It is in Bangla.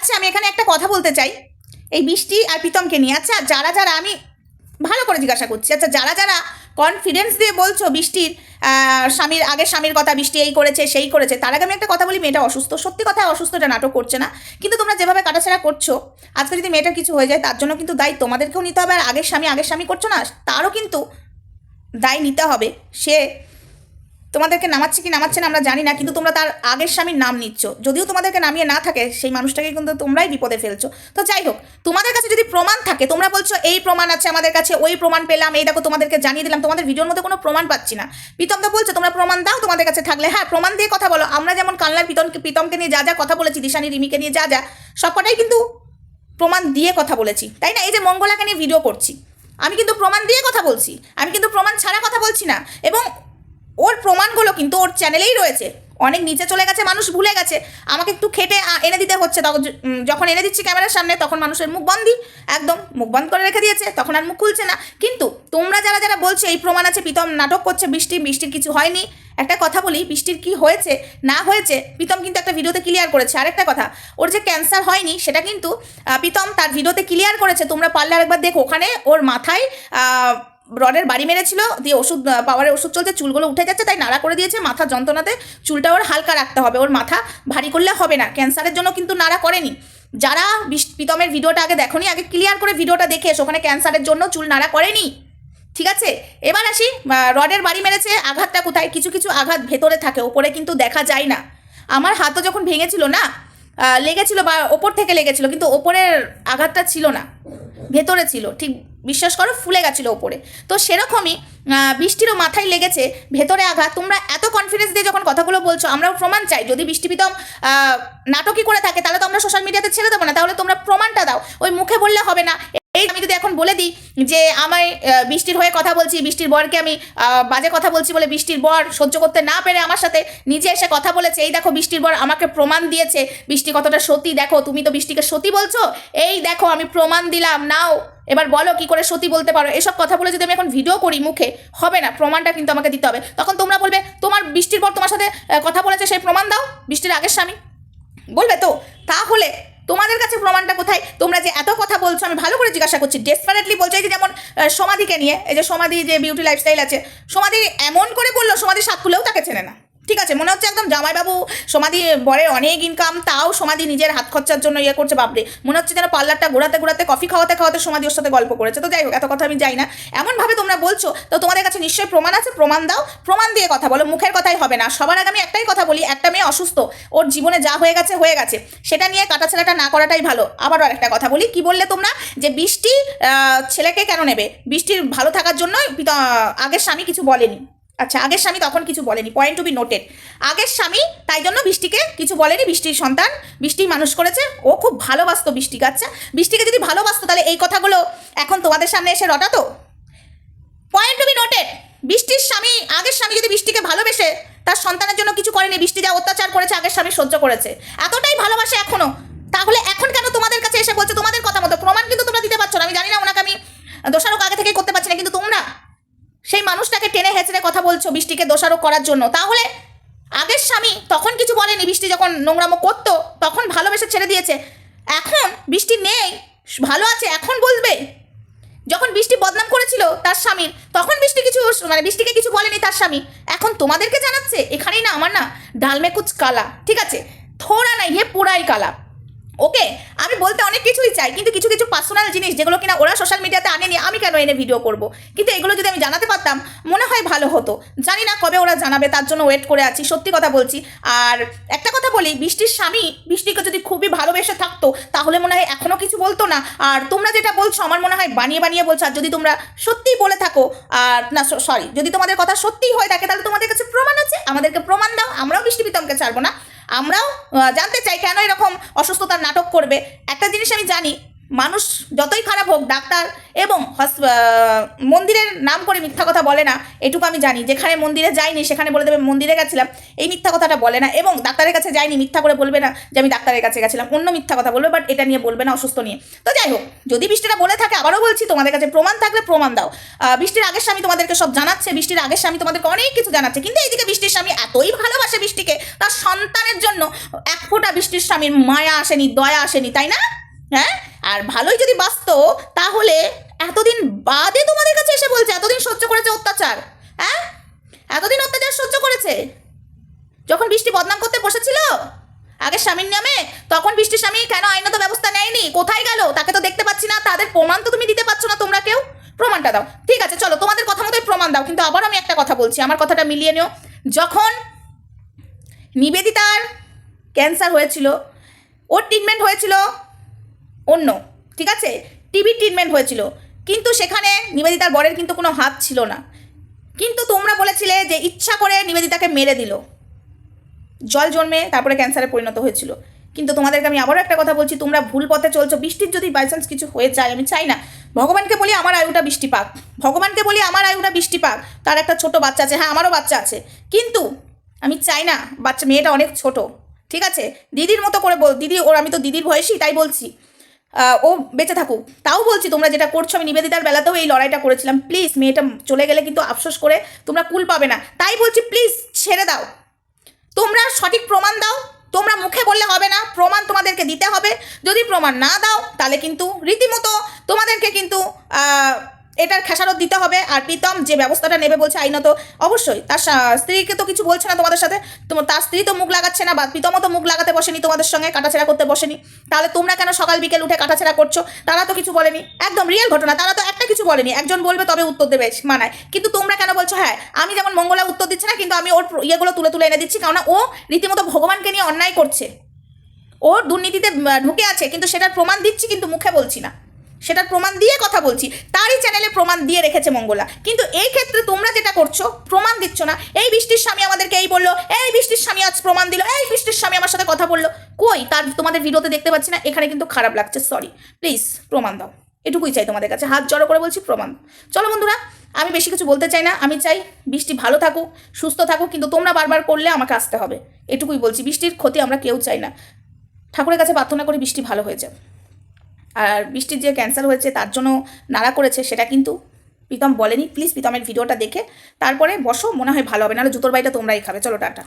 আচ্ছা আমি এখানে একটা কথা বলতে চাই। এই বৃষ্টি আর প্রীতমকে নিয়ে আচ্ছা যারা যারা আমি ভালো করে জিজ্ঞাসা করছি আচ্ছা যারা যারা কনফিডেন্স দিয়ে বলছো বৃষ্টির স্বামীর আগের স্বামীর কথা বৃষ্টি এই করেছে, সেই করেছে, তার আগে আমি একটা কথা বলি, মেয়েটা অসুস্থ। সত্যি কথা অসুস্থ এটা নাটক করছে না। কিন্তু তোমরা যেভাবে কাটাছেড়া করছ, আজকে যদি মেয়েটার কিছু হয়ে যায়, তার জন্য কিন্তু দায়ী। তোমাদেরকেও নিতে হবে, আর আগের স্বামী আগের স্বামী করছ না, তারও কিন্তু দায় নিতে হবে। সে তোমাদেরকে নামাচ্ছে কি নামাচ্ছে না আমরা জানি না, কিন্তু তোমরা তার আগের স্বামীর নাম নিচ্ছ। যদিও তোমাদেরকে নামিয়ে না থাকে, সেই মানুষটাকে কিন্তু তোমরাই বিপদে ফেলছো। তো যাই হোক, তোমাদের কাছে যদি প্রমাণ থাকে, তোমরা বলছো, এই প্রমাণ আছে আমাদের কাছে, ওই প্রমাণ পেলাম, এই দেখো তোমাদেরকে জানিয়ে দিলাম। তোমাদের ভিডিওর মধ্যে কোনো প্রমাণ পাচ্ছি না। প্রীতম তো বলছো, তোমরা প্রমাণ দাও তোমাদের কাছে থাকলে। হ্যাঁ প্রমাণ দিয়ে কথা বলো। আমরা যেমন কানলার প্রীতমকে প্রীতমকে নিয়ে যা যা কথা বলেছি, দিশানি, রিমিকে নিয়ে যা যা, সবকটাই কিন্তু প্রমাণ দিয়ে কথা বলেছি। তাই না? এই যে মঙ্গলাকে নিয়ে ভিডিও করছি। আমি কিন্তু প্রমাণ দিয়ে কথা বলছি। আমি কিন্তু প্রমাণ ছাড়া কথা বলছি না। এবং ওর প্রমাণগুলো কিন্তু ওর চ্যানেলেই রয়েছে। অনেক নিচে চলে গেছে, মানুষ ভুলে গেছে। আমাকে একটু খেটে এনে দিতে হচ্ছে। যখন এনে দিচ্ছি ক্যামেরার সামনে, তখন মানুষের মুখ বন্ধই। একদম মুখ বন্ধ করে রেখে দিয়েছে, তখন আর মুখ খুলছে না। কিন্তু তোমরা যারা যারা বলছো এই প্রমাণ আছে, প্রীতম নাটক করছে, বৃষ্টি, বৃষ্টির কিছু হয়নি। একটা কথা বলি, বৃষ্টির কি হয়েছে, না হয়েছে, প্রীতম কিন্তু একটা ভিডিওতে ক্লিয়ার করেছে। আরেকটা কথা, ওর যে ক্যান্সার হয়নি, সেটা কিন্তু প্রীতম তার ভিডিওতে ক্লিয়ার করেছে। তোমরা পারলে আরেকবার দেখো। ওখানে ওর মাথায় রডের বাড়ি মেরেছিল, দিয়ে ওষুধ পাওয়ারের ওষুধ চলছে, চুলগুলো উঠে যাচ্ছে তাই নাড়া করে দিয়েছে, মাথা যন্ত্রণাতে চুলটা ওর হালকা রাখতে হবে, ওর মাথা ভারী করলে হবে না, ক্যান্সারের জন্য কিন্তু নাড়া করেনি। যারা প্রীতমের ভিডিওটা আগে দেখোনি, আগে ক্লিয়ার করে ভিডিওটা দেখে এসো, ওখানে ক্যান্সারের জন্য চুল নাড়া করেনি। ঠিক আছে? এবার আসি রডের বাড়ি মেরেছে, আঘাতটা কোথায়? কিছু কিছু আঘাত ভেতরে থাকে, ওপরে কিন্তু দেখা যায় না। আমার হাতও যখন ভেঙেছিল না লেগেছিল বা ওপর থেকে লেগেছিল, কিন্তু ওপরের আঘাতটা ছিল না, ভেতরে ছিল, ঠিক বিশ্বাস করো ফুলে গেছিল ওপরে। তো সেরকমই বৃষ্টিরও মাথায় লেগেছে ভেতরে আঘাত। তোমরা এত কনফিডেন্স দিয়ে যখন কথাগুলো বলছো, আমরাও প্রমাণ চাই। যদি বৃষ্টি প্রীতম নাটকই করে থাকে, তাহলে তো আমরা সোশ্যাল মিডিয়াতে ছেড়ে দেবো না। তাহলে তোমরা প্রমাণটা দাও। ওই মুখে বললে হবে না। এই আমি যদি এখন বলে দিই যে আমায় বৃষ্টির হয়ে কথা বলছি, বৃষ্টির বরকে আমি বাজে কথা বলছি বলে বৃষ্টির বর সহ্য করতে না পেরে আমার সাথে নিজে এসে কথা বলেছে, এই দেখো বৃষ্টির বর আমাকে প্রমাণ দিয়েছে। বৃষ্টি কতটা সতী, দেখো, তুমি তো বৃষ্টিকে সতী বলছো? এই দেখো, আমি প্রমাণ দিলাম, নাও। এবার বলো কি করে সতী বলতে পারো? এসব কথা বলে যদি আমি এখন ভিডিও করি মুখে, হবে না, প্রমাণটা কিন্তু আমাকে দিতে হবে। তখন তোমরা বলবে, তোমার বৃষ্টির পর তোমার সাথে কথা বলেছে সেই প্রমাণ দাও, বৃষ্টির আগের স্বামী। বলবে তো? তাহলে তোমাদের কাছে প্রমাণটা কোথায়? তোমরা যে এত কথা বলছো, আমি ভালো করে জিজ্ঞাসা করছি। ডেসপারেটলি বলছো যে যেমন সমাধিকে নিয়ে, এই যে সমাধি, যে বিউটি লাইফস্টাইল আছে, সমাধি এমন করে বলল সমাধি সাত খুলেও তাকে চেনে না। ঠিক আছে, মনে হচ্ছে একদম জামাইবাবু সমাধি বরের অনেক ইনকাম তাও সমাধি নিজের হাত খরচার জন্য ইয়ে করছে, বাপরে। মনে হচ্ছে যেন পার্লারটা ঘোরাতে ঘোরাতে কফি খাওয়াতে খাওয়াতে সমাধি ওর সাথে গল্প করেছে। তো যাই হোক, এত কথা আমি যাই না। এমনভাবে তোমরা বলছো, তো তোমাদের কাছে নিশ্চয়ই প্রমাণ আছে? প্রমাণ দাও, প্রমাণ দিয়ে কথা বলো, মুখের কথাই হবে না। সবার আগে আমি একটাই কথা বলি, একটা মেয়ে অসুস্থ, ওর জীবনে যা হয়ে গেছে হয়ে গেছে। সেটা নিয়ে কাটা কাটাছেড়াটা না করাটাই ভালো। আবারও আরেকটা কথা বলি, কি বললে তোমরা? যে বৃষ্টি ছেলেকে কেন নেবে? বৃষ্টির ভালো থাকার জন্য আগের স্বামী কিছু বলেনি। আচ্ছা আগের স্বামী তখন কিছু বলেনি পয়েন্ট টু বি নোটেড আগের স্বামী তাই জন্য বৃষ্টিকে কিছু বলেনি, বৃষ্টির সন্তান, বৃষ্টি মানুষ করেছে, ও খুব ভালোবাসতো বৃষ্টিকে আচ্ছা বৃষ্টিকে যদি ভালোবাসতো, তাহলে এই কথাগুলো এখন তোমাদের সামনে এসে রটাতো। পয়েন্ট টু বি নোটেড বৃষ্টির স্বামী, আগের স্বামী যদি বৃষ্টিকে ভালোবেসে, তার সন্তানের জন্য কিছু করেনি, বৃষ্টি যা অত্যাচার করেছে, আগের স্বামী সহ্য করেছে। এতটাই ভালোবাসে এখনও তাহলে এখন কেন তোমাদের কাছে এসে বলছে তোমাদের কথা মতো প্রমাণ কিন্তু তোমরা দিতে পারছ না আমি জানি না ওনাকে আমি দোষারোপ আগে থেকে করতে পারছি না কিন্তু তোমরা সেই মানুষটাকে টেনে হেঁচড়ে কথা বলছো বৃষ্টিকে দোষারোপ করার জন্য। তাহলে আগের স্বামী তখন কিছু বলেনি বৃষ্টি যখন নোংরামো করতো, তখন ভালোবেসে ছেড়ে দিয়েছে। এখন বৃষ্টি নেই, ভালো আছে, এখন বলবে। যখন বৃষ্টি বদনাম করেছিল তার স্বামীর, তখন বৃষ্টি কিছু মানে বৃষ্টিকে কিছু বলেনি তার স্বামী। এখন তোমাদেরকে জানাচ্ছে, এখানেই না, আমার না ডালমে কুচ কালা, ঠিক আছে? থোড়া নাই হে পুরাই কালা। ওকে আমি বলতে অনেক কিছুই চাই, কিন্তু কিছু কিছু পার্সোনাল জিনিস যেগুলো কিনা ওরা সোশ্যাল মিডিয়াতে আনেনি, আমি কেন এনে ভিডিও করব? কিন্তু এগুলো যদি আমি জানাতে পারতাম, মনে হয় ভালো হতো। জানি না কবে ওরা জানাবে, তার জন্য ওয়েট করে আছি, সত্যি কথা বলছি। আর একটা কথা বলি, বৃষ্টির স্বামী বৃষ্টিকে যদি খুবই ভালোবেসে থাকতো, তাহলে মনে হয় এখনও কিছু বলতো না। আর তোমরা যেটা বলছো, আমার মনে হয় বানিয়ে বানিয়ে বলছো। আর যদি তোমরা সত্যিই বলে থাকো, আর না সরি যদি তোমাদের কথা সত্যিই হয়ে থাকে, তাহলে তোমাদের কাছে প্রমাণ আছে। আমাদেরকে প্রমাণ দাও, আমরাও বৃষ্টি প্রীতমকে ছাড়বো না। আমরাও জানতে চাই কেন এরকম অসুস্থতার নাটক করবে। একটা জিনিস আমি জানি মানুষ যতই খারাপ হোক, ডাক্তার এবং মন্দিরের নাম করে মিথ্যা কথা বলে না, এটুকু আমি জানি। যেখানে মন্দিরে যাইনি, সেখানে বলে দেবে, মন্দিরে গেছিলাম। এই মিথ্যা কথাটা বলে না এবং ডাক্তারের কাছে যাইনি, মিথ্যা করে বলবে না যে, আমি ডাক্তারের কাছে গেছিলাম। অন্য মিথ্যা কথা বলবে বাট এটা নিয়ে বলবে না, অসুস্থ নিয়ে। তো যাই হোক, যদি বৃষ্টিটা বলে থাকে, আবারও বলছি, তোমাদের কাছে প্রমাণ থাকলে প্রমাণ দাও। বৃষ্টির আগের স্বামী তোমাদেরকে সব জানাচ্ছে, বৃষ্টির আগের স্বামী তোমাদেরকে অনেক কিছু জানাচ্ছে, কিন্তু এইদিকে বৃষ্টির স্বামী এতই ভালোবাসে বৃষ্টিকে, তার সন্তানের জন্য এক ফোঁটা বৃষ্টির স্বামীর মায়া আসেনি, দয়া আসেনি, তাই না? হ্যাঁ? আর ভালোই যদি বাঁচতো, তাহলে এতদিন বাদে তোমাদের কাছে এসে বলছে, এতদিন সহ্য করেছে অত্যাচার হ্যাঁ? এতদিন অত্যাচার সহ্য করেছে? যখন বৃষ্টি বদনাম করতে বসেছিল, আগে স্বামীর নামে, তখন বৃষ্টির স্বামী কেন আইনত ব্যবস্থা নেয়নি? কোথায় গেল? তাকে তো দেখতে পাচ্ছি না, তাদের প্রমাণ তো তুমি দিতে পারছ না তোমরা কেউ। প্রমাণটা দাও। ঠিক আছে, চলো, তোমাদের কথা মতোই প্রমাণ দাও, কিন্তু আবার আমি একটা কথা বলছি, আমার কথাটা মিলিয়ে নিও। যখন নিবেদিতার ক্যান্সার হয়েছিল, ওর ট্রিটমেন্ট হয়েছিল অন্য, ঠিক আছে? টিবি ট্রিটমেন্ট হয়েছিল। কিন্তু সেখানে নিবেদিতার বরের কিন্তু কোনো হাত ছিল না। কিন্তু তোমরা বলেছিলে যে ইচ্ছা করে নিবেদিতাকে মেরে দিল। জল জন্মে তারপরে ক্যান্সারে পরিণত হয়েছিল। কিন্তু তোমাদেরকে আমি আবারও একটা কথা বলছি, তোমরা ভুল পথে চলছো। বৃষ্টির যদি বাইচান্স কিছু হয়ে যায়, আমি চাই না। ভগবানকে বলি আমার আয়ুটা বৃষ্টি পাক ভগবানকে বলি আমার আয়ুটা বৃষ্টি পাক তার একটা ছোট বাচ্চা আছে। হ্যাঁ আমারও বাচ্চা আছে। কিন্তু আমি চাই না, বাচ্চা, মেয়েটা অনেক ছোট। ঠিক আছে? দিদির মতো করে বল, দিদি, ওর আমি তো দিদির বয়সী, তাই বলছি। ও বেঁচে থাকুক। তাও বলছি, তোমরা যেটা করছ, আমি নিবেদিতার বেলাতেও এই লড়াইটা করেছিলাম। প্লিজ মেয়েটা চলে গেলে কিন্তু আফসোস করে তোমরা কুল পাবে না। তাই বলছি প্লিজ ছেড়ে দাও। তোমরা সঠিক প্রমাণ দাও। তোমরা মুখে বললে হবে না, প্রমাণ তোমাদেরকে দিতে হবে। যদি প্রমাণ না দাও, তাহলে কিন্তু রীতিমতো তোমাদেরকে কিন্তু এটার খেসারত দিতে হবে। আর প্রীতম যে ব্যবস্থাটা নেবে বলছে আইনত, অবশ্যই তার স্ত্রীকে তো কিছু বলছে না তোমাদের সাথে। তোমার তার স্ত্রী তো মুখ লাগাচ্ছে না বা প্রীতমও তো মুখ লাগাতে বসেনি তোমাদের সঙ্গে, কাটাছেড়া করতে বসেনি। তাহলে তোমরা কেন সকাল বিকেল উঠে কাটাছেড়া করছ? তারা তো কিছু বলেনি। একদম রিয়েল ঘটনা, তারা তো একটা কিছু বলেনি। একজন বলবে তবে উত্তর দেবে মানায়। কিন্তু তোমরা কেন বলছো হ্যাঁ আমি যেমন মঙ্গলা উত্তর দিচ্ছে না, কিন্তু আমি ওর ইয়েগুলো তুলে তুলে এনে দিচ্ছি কারণ ও রীতিমতো ভগবানকে নিয়ে অন্যায় করছে। ও দুর্নীতিতে ঢুকে আছে, কিন্তু সেটার প্রমাণ দিচ্ছি, কিন্তু মুখে বলছি না। সেটার প্রমাণ দিয়ে কথা বলছি। তারই চ্যানেলে প্রমাণ দিয়ে রেখেছে মঙ্গলা। কিন্তু এই ক্ষেত্রে তোমরা যেটা করছ, প্রমাণ দিচ্ছ না। এই বৃষ্টির স্বামী আমাদেরকে এই বলল, এই বৃষ্টির স্বামী আজ প্রমাণ দিল, এই বৃষ্টির স্বামী আমার সাথে কথা বলল। কই? তার তোমাদের ভিডিওতে দেখতে পাচ্ছি না, এখানে কিন্তু খারাপ লাগছে সরি প্লিজ প্রমাণ দাও। এটুকুই চাই তোমাদের কাছে। হাত জড়ো করে বলছি, প্রমাণ। চলো বন্ধুরা, আমি বেশি কিছু বলতে চাই না। আমি চাই বৃষ্টি ভালো থাকুক, সুস্থ থাকুক, কিন্তু তোমরা বারবার করলে আমাকে আসতে হবে। এটুকুই বলছি, বৃষ্টির ক্ষতি আমরা কেউ চাই না। ঠাকুরের কাছে প্রার্থনা করি বৃষ্টি ভালো হয়ে যাবে আর বৃষ্টির যে ক্যান্সার হয়েছে তার জন্য নাড়া করেছে সেটা কিন্তু প্রীতম বলেনি। প্লিজ প্রীতমের ভিডিওটা দেখে তারপরে বসো, মনে হয় ভালো হবে, নাহলে জুতোর বাড়িটা তোমরাই খাবে। চলো, টাটা।